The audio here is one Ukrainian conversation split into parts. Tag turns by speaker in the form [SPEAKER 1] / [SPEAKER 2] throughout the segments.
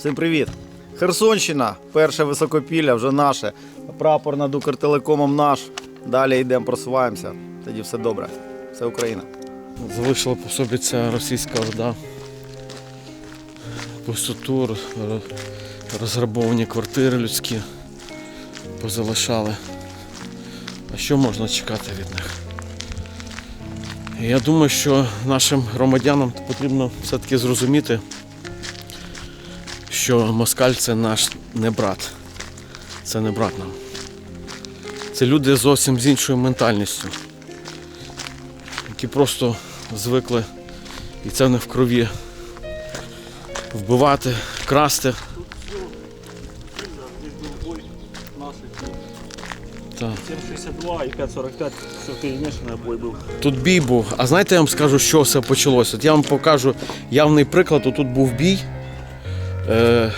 [SPEAKER 1] Всім привіт! Херсонщина, перше високопілля, вже наше. Прапор над Укртелекомом наш. Далі йдемо, просуваємося. Тоді все добре. Все Україна.
[SPEAKER 2] Залишила по собі ця російська орда. Пустоту, розграбовані квартири людські позалишали. А що можна чекати від них? Я думаю, що нашим громадянам потрібно все-таки зрозуміти, що москаль це наш не брат. Це не брат нам. Це люди зовсім з іншою ментальністю які просто звикли, і це не в крові. Вбивати, красти. Так.
[SPEAKER 3] 7,62 і 5,45, все бой був.
[SPEAKER 2] Тут бій був. А знаєте, я вам скажу, що все почалося? От я вам покажу явний приклад. Тут був бій е,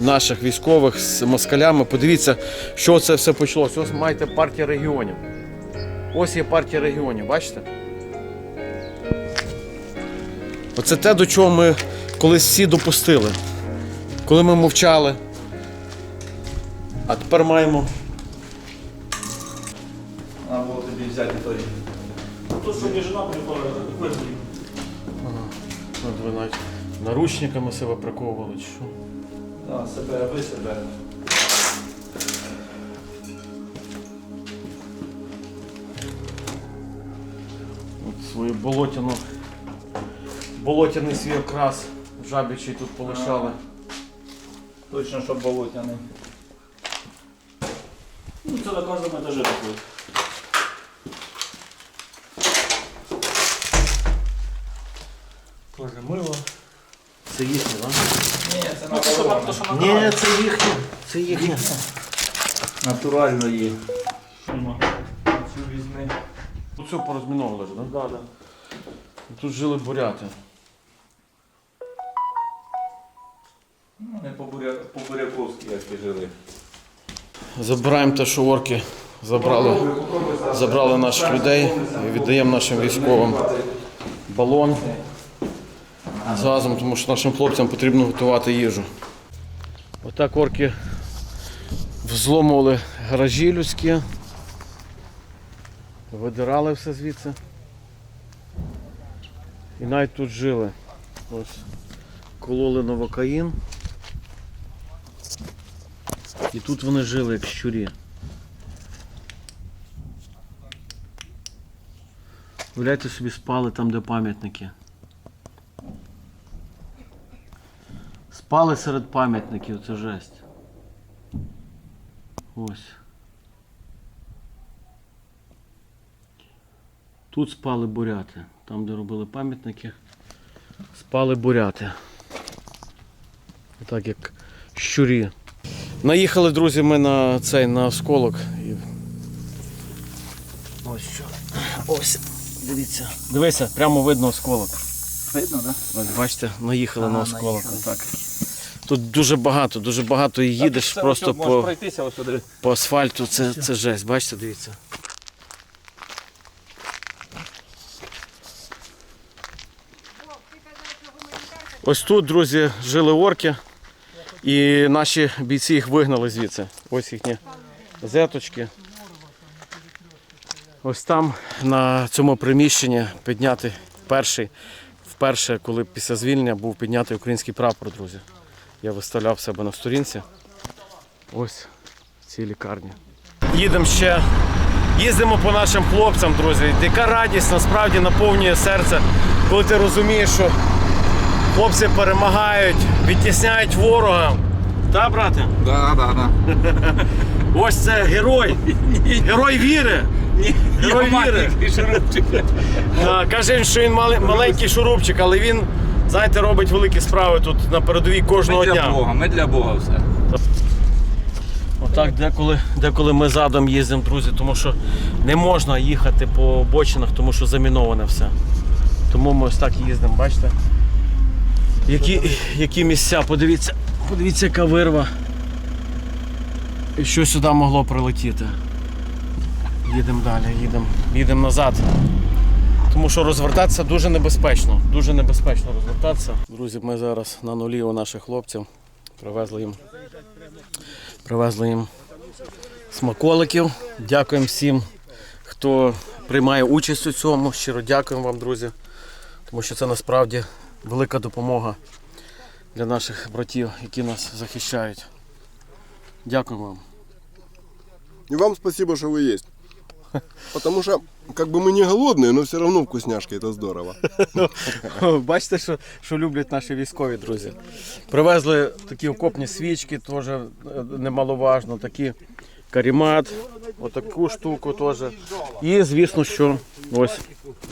[SPEAKER 2] наших військових з москалями. Подивіться, що це все почалося. Ось маєте партія регіонів. Ось є партія регіонів, бачите? Оце те, до чого ми колись всі допустили. Коли ми мовчали. А тепер маємо.
[SPEAKER 1] Треба було тобі взяти той.
[SPEAKER 3] Тут, що не жена припала, такой
[SPEAKER 2] От ви навіть наручниками себе приковували, чи що?
[SPEAKER 1] Да, себе, ви себе.
[SPEAKER 2] От свою болотяну, болотяний свій окрас жабічий тут полишали.
[SPEAKER 1] Точно, щоб болотяний.
[SPEAKER 3] Ну, це на кожному етажі такой. Тоже мило.
[SPEAKER 2] Це їхнє, так?
[SPEAKER 1] Ні, це
[SPEAKER 3] Ну, то, що, на
[SPEAKER 2] Ні, це їхнє. Це їхнє.
[SPEAKER 1] Натуральної.
[SPEAKER 3] Нема.
[SPEAKER 1] Цю візьми.
[SPEAKER 2] Тут все порозміновували ж, так?
[SPEAKER 3] Да, да.
[SPEAKER 2] Тут жили буряти.
[SPEAKER 1] Ну, не по-буряковськи, як і жили.
[SPEAKER 2] Забираємо те, що орки забрали, забрали наших людей і віддаємо нашим військовим балон з тому що нашим хлопцям потрібно готувати їжу. Отак орки взломували гаражі людські, видирали все звідси. І навіть тут жили. Ось кололи новокаїн. І тут вони жили як щурі. Уявляєте собі спали там, де пам'ятники. Спали серед пам'ятників, це жесть. Ось. Тут спали буряти. Там, де робили пам'ятники, спали буряти. Отак як щурі. Наїхали, друзі, ми на цей на осколок. І... Ось що. Ось, дивіться. Дивися, прямо видно осколок.
[SPEAKER 1] Видно, так?
[SPEAKER 2] Ось бачите, наїхали на осколок.
[SPEAKER 1] наїхали.
[SPEAKER 2] Так. Тут дуже багато, дуже багато і їдеш
[SPEAKER 3] Це
[SPEAKER 2] просто
[SPEAKER 3] ось
[SPEAKER 2] по,
[SPEAKER 3] пройтися ось
[SPEAKER 2] по асфальту. Це, це жесть, бачите, дивіться. Ось тут, друзі, жили орки, і наші бійці їх вигнали звідси. Ось їхні зеточки. Ось там, на цьому приміщенні, підняти перший, вперше, коли після звільнення був піднятий український прапор, друзі. Я виставляв себе на сторінці. Ось в цій лікарні. Їдемо ще. Їздимо по нашим хлопцям, друзі. Яка радість насправді наповнює серце, коли ти розумієш, що хлопці перемагають, відтісняють ворога. Так, брате?
[SPEAKER 1] Да, да, да.
[SPEAKER 2] Ось це герой. Герой віри. Герой віри. Так, Каже він, що він мали- маленький шурупчик, але він, знаєте, робить великі справи тут на передовій кожного
[SPEAKER 4] Ми для
[SPEAKER 2] дня.
[SPEAKER 4] Бога, ми для Бога все.
[SPEAKER 2] Отак деколи, деколи ми задом їздимо, друзі, тому що не можна їхати по обочинах, тому що заміноване все. Тому ми ось так їздимо, бачите? Які, які місця, подивіться, подивіться, яка вирва. І що сюди могло прилетіти. Їдемо далі, їдемо, їдемо назад. Тому що розвертатися дуже небезпечно. Дуже небезпечно розвертатися. Друзі, ми зараз на нулі у наших хлопців. Привезли їм. Привезли їм смаколиків. Дякуємо всім, хто приймає участь у цьому. Щиро дякуємо вам, друзі. Тому що це насправді велика допомога для наших братів, які нас захищають. Дякую вам.
[SPEAKER 4] И вам спасибо, что вы есть. Потому что, как бы мы не голодные, но все равно вкусняшки, это здорово.
[SPEAKER 2] Бачите, що, що люблять наші військові друзі. Привезли такі окопні свічки, теж е, немаловажно, такі карімат, отаку штуку теж. І звісно, що ось,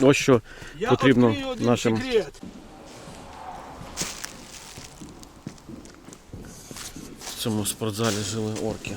[SPEAKER 2] ось що потрібно нашим. В цьому спортзалі жили орки.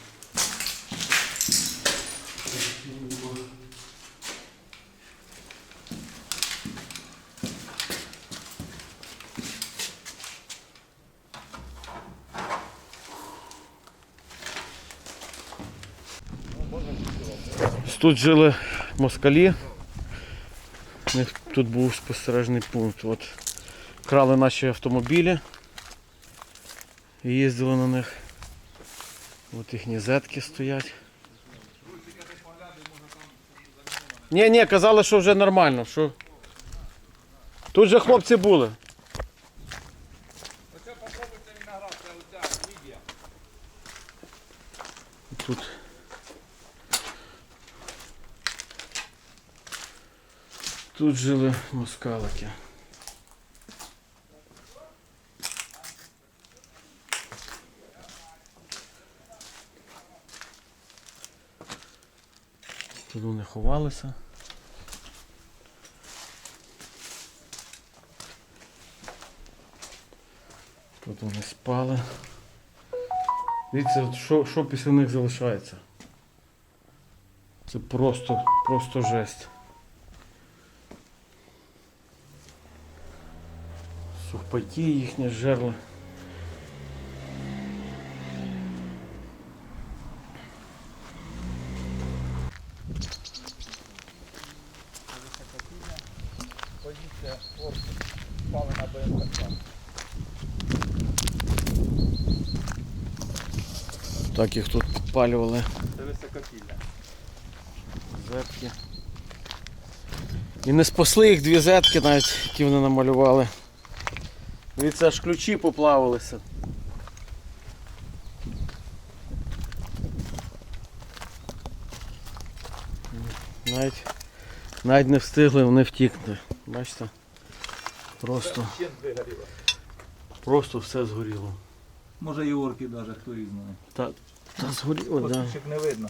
[SPEAKER 2] Тут жили москалі. У них тут був спостережний пункт. От крали наші автомобілі і їздили на них. От їхні зетки стоять. Ні, ні, казали, що вже нормально. Що... Тут же хлопці були. Тут Тут жили москалики. Тут вони ховалися. Тут вони спали. Дивіться, що, що після них залишається. Це просто, просто жесть. Сухпайки їхні жерли. Так їх тут підпалювали.
[SPEAKER 3] Це високопілля.
[SPEAKER 2] Зетки. І не спасли їх дві зетки навіть, які вони намалювали. Дивіться, аж ключі поплавилися. Навіть, навіть не встигли вони втікти. Бачите? Просто, просто все згоріло.
[SPEAKER 5] Може і орки навіть, хто їх знає.
[SPEAKER 2] Та, та згоріло, так. Да.
[SPEAKER 5] Не видно.